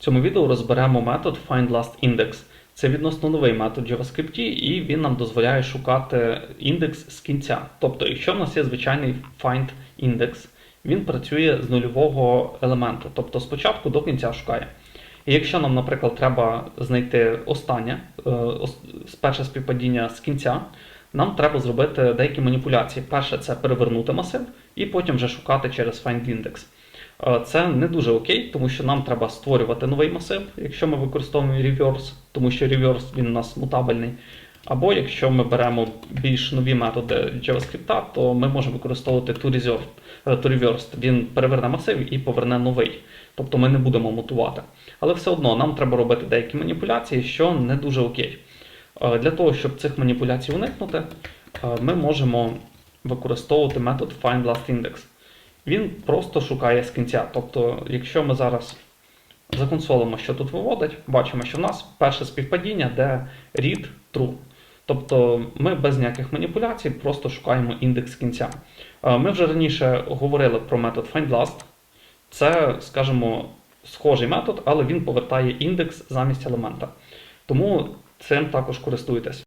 В цьому відео розберемо метод findLastIndex. Це відносно новий метод JavaScript, і він нам дозволяє шукати індекс з кінця. Тобто, якщо в нас є звичайний findIndex, він працює з нульового елементу, тобто спочатку до кінця шукає. І якщо нам, наприклад, треба знайти останнє, е, перше співпадіння з кінця, нам треба зробити деякі маніпуляції. Перше це перевернути масив, і потім вже шукати через findIndex. Е, Це не дуже окей, тому що нам треба створювати новий масив, якщо ми використовуємо reverse, тому що reverse він у нас мутабельний. Або якщо ми беремо більш нові методи JavaScript, то ми можемо використовувати toReserve, е, toReversed. Він переверне масив і поверне новий. Тобто ми не будемо мутувати. Але все одно нам треба робити деякі маніпуляції, що не дуже окей. Е, Для того, щоб цих маніпуляцій уникнути, ми можемо використовувати метод findLastIndex. Він просто шукає з кінця. Тобто, якщо ми зараз законсолимо, що тут виводить, бачимо, що в нас перше співпадіння, де read true. Тобто ми без ніяких маніпуляцій просто шукаємо індекс кінця. Е, Ми вже раніше говорили про метод findLast. Це, скажімо, схожий метод, але він повертає індекс замість елемента. Тому цим також користуйтесь.